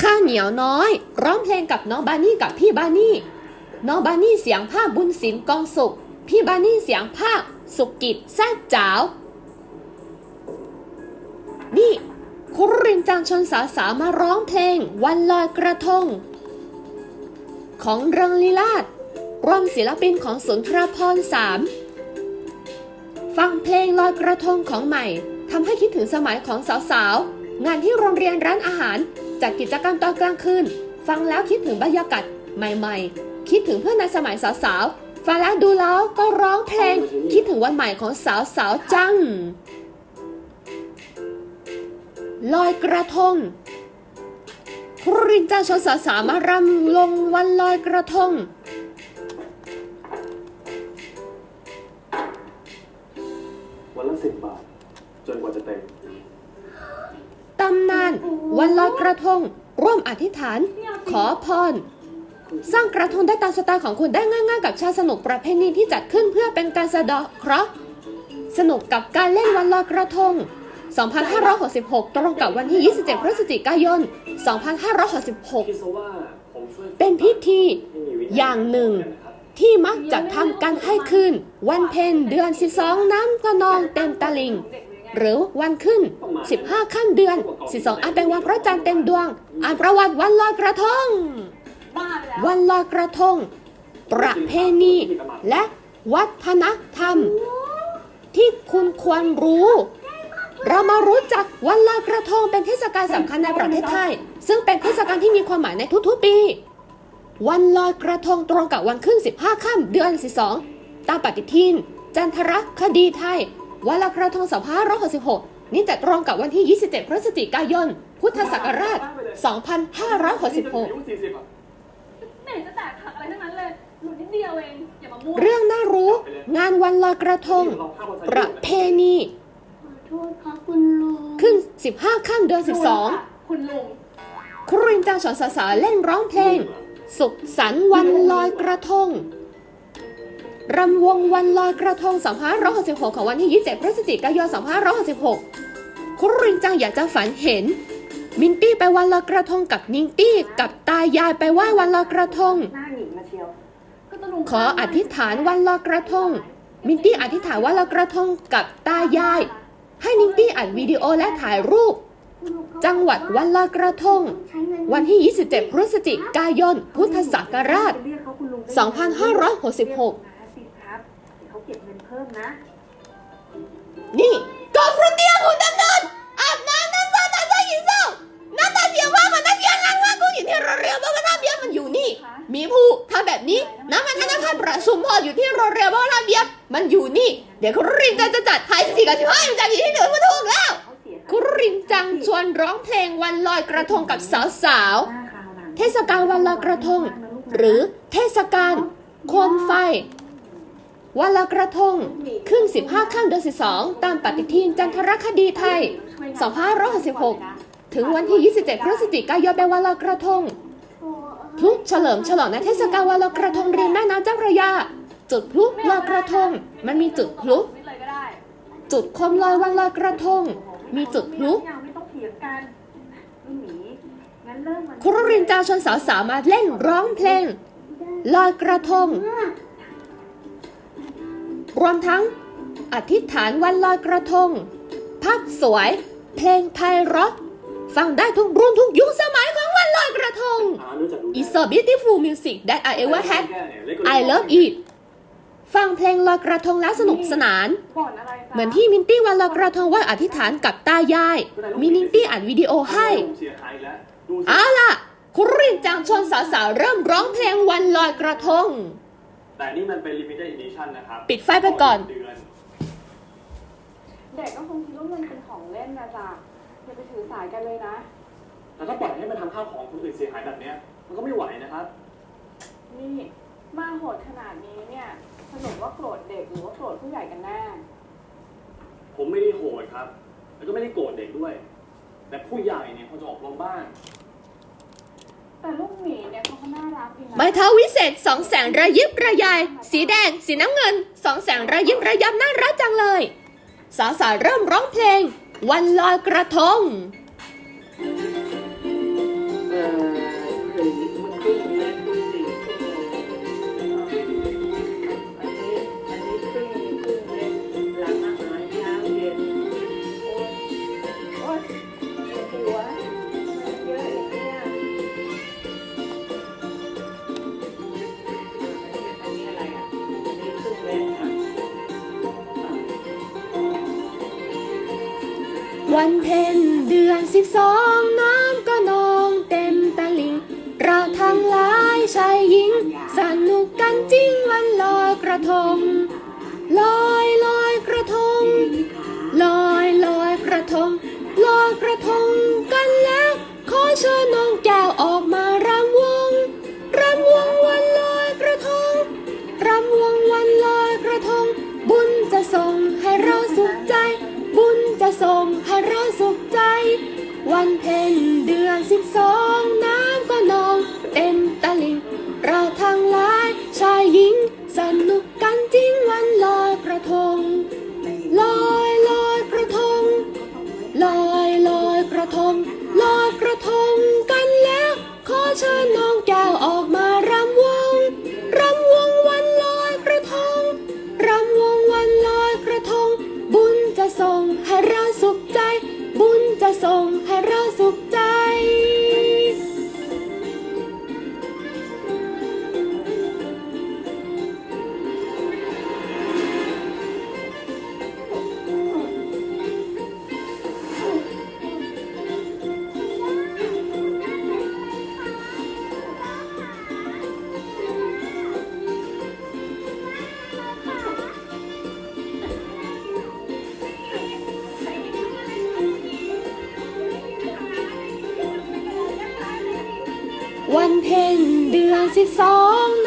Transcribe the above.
ข้าวเหนียวน้อย ร้องเพลงกับน้องบานี่กับพี่บานี่ น้องบานี่เสียงภาคบุญศิลป์กองสุข พี่บานี่เสียงภาคสุกิจแซ่จ๋าว นี่ คุรินจังชนสาสามาร้องเพลง วันลอยกระทง ของเริงลีลาดรวมศิลปินของสุนทรพรสามฟังเพลงลอยกระทงของใหม่ทำให้คิดถึงสมัยของสาวๆ งานที่โรงเรียนร้านอาหาร จัดกิจกรรมตอนกลางคืนฟังแล้วคิดถึงบรรยากาศใหม่ๆ คิดถึงเพื่อนในสมัยสาวๆฟังแล้วดูแล้วก็ร้องเพลง คิดถึงวันใหม่ของสาวๆจัง ลอยกระทงครินจาชนสาวสามารำลงวันลอยกระทง วันละสิบบาท จนกว่าจะเต็ม ตำนาน วันลอยกระทง ร่วมอธิษฐาน ขอพร สร้างกระทงได้ตามสไตล์ของคุณได้ง่าย ๆ กับชาสนุกประเพณีที่จัดขึ้นเพื่อเป็นการสะเดาะเคราะห์สนุกกับการเล่นวันลอยกระทง 2566 ตรงกับวันที่ 27 พฤศจิกายน 2566 เป็นพิธีอย่างหนึ่งที่มักจะทำกันให้คืนวันเพ็ญเดือน 12 น้ำก็นองเต็มตลิ่ง หรือวันขึ้น 15ขั้นเดือน 12อันเป็นวันพระจันทร์เต็มดวง อ่านประวัติวันลอยกระทง วันลอยกระทง ประเพณี และวัฒนธรรม ที่คุณควรรู้ เรามารู้จักวันลอยกระทงเป็นเทศกาลสำคัญในประเทศไทย ซึ่งเป็นเทศกาลที่มีความหมายในทุกๆ ปี วันลอยกระทงตรงกับวันขึ้น 15ค่ำเดือน 12 ตามปฏิทิน จันทรคดีไทย วันลอยกระทง2566 นี่จะตรงกับวันที่ 27 พฤศจิกายน พุทธศักราช 2566 ไม่เห็นจะแตกหักอะไรทั้งนั้นเลยหลุดนิดเดียวเองอย่ามามั่วเรื่องน่ารู้ งานวันลอยกระทง ประเพณี ขอโทษครับคุณลุงขึ้น 15ค่ำเดือนคุณลุง12ครูรินจางสอนสาสาเล่นร้องเพลง สุขสันต์วันลอยกระทง รำวงวันลอยกระทง 2566 ของวันที่ 27 พฤศจิกายน 2566ครูรินจังอยากจะฝันเห็น มินตี้ไปวันลอยกระทงกับนิงตี้กับตายายไปไหว้วันลอยกระทง ขออธิษฐานวันลอยกระทง มินตี้อธิษฐานวันลอยกระทงกับตายาย ให้นิงตี้อัดวิดีโอและถ่ายรูป จังหวัดวันลอยกระทง วันที่ 27 พฤศจิกายน พุทธศักราช 2566 เดี๋ยวเขาเก็บเงินเพิ่มนะ นี่กอฟรุเตียคุณดำเนินอาบน้ำน้ำซาตาซาหยินเศร้าหน้าตาเสียว่ามันนักเรียนงานว่ากูอยู่ที่โรงเรียนบ้านท่าเบียบมันอยู่นี่ มีผู้ทำแบบนี้น้ำมันธนาคารประชุมพออยู่ที่โรงเรียนบ้านท่าเบียบมันอยู่นี่ เดี๋ยวคุณรินจังจะจัดให้สี่กับสิบห้ามันจะอยู่ที่หนึ่งมาถูกแล้วเขาเสียคุณรินจังชวนร้องเพลงวันลอยกระทงกับสาวหน้าคราวหลังๆเทศกาลวันลอยกระทง หรือเทศกาลโคมไฟ วันลอยกระทง ขึ้น 15ค่ำเดือน12 ตามปฏิทินจันทรคดีไทย 2566 ถึงวันที่ 27 พฤศจิกายนเป็นวันลอยกระทงพลุเฉลิมฉลองในเทศกาลวันลอยกระทงริมแม่น้ำเจ้าพระยา จุดพลุลอยกระทง มันมีจุดพลุ จุดคมลอยวันลอยกระทง มีจุดพลุยังไม่ต้องเถียนไม่หนีงั้นเริ่มวันครูรินจาชวนสาวสาวๆมาเล่นร้องเพลงลอยกระทง รวมทั้งอธิษฐานวันลอยกระทง ภาพสวย เพลงไพเราะฟังได้ทุกรุ่นทุกยุคสมัยของวันลอยกระทง It's a beautiful music that I ever had I love it ฟังเพลงลอยกระทงแล้วสนุกสนาน เหมือนที่มินตี้วันลอยกระทงว่าอธิษฐานกับตายาย มินิตี้อัดวิดีโอให้เสียหายแล้วดูสิเอาล่ะ คุณรินจังชวนสาวๆเริ่มร้องเพลงวันลอยกระทง แต่นี่มันเป็น limited edition นะครับปิดไฟไปก่อน เดือนเด็กก็คงคิดว่ามันเป็นของเล่นนะจ๊ะอย่าไปถือสายกันเลยนะแต่ถ้าปล่อยให้มันทำข้าวของคนอื่นเสียหายแบบเนี้ยมันก็ไม่ไหวนะครับ นี่ มาโหดขนาดนี้เนี่ยสนุกว่าโกรธเด็กหรือว่าโกรธผู้ใหญ่กันแน่ผมไม่ได้โหดครับ แล้วก็ไม่ได้โกรธเด็กด้วย แต่ผู้ใหญ่เนี่ยเขาจะออกรมบ้าง แต่ลูกหมีเนี่ยเขาก็น่ารักดีนะใบเท้าวิเศษสองแสงระยิบระยาย สีแดง สีน้ำเงินสองแสงระยิบระยับน่ารักจังเลย สาวๆเริ่มร้องเพลง วันลอยกระทง วันเพ็ญเดือนสิบสองน้ำก็นองเต็มตะลิง เราทั้งหลายชายหญิง สนุกกันจริงวันลอยกระทง ลอยลอยกระทง ลอยลอยกระทง ลอยกระทงกันแล้ว ขอเชิญน้องแก วันเพ็ญเดือนสิบสองน้ำก็นองเต็มตะลิง เราทั้งหลายชายหญิง สนุกกันจริงวันลอยกระทง ลอยลอยกระทง ลอยลอยกระทง ลอยกระทงกันแล้ว ขอเชิญ ทรงให้เระ วันเพ็ญเดือนสิบสอง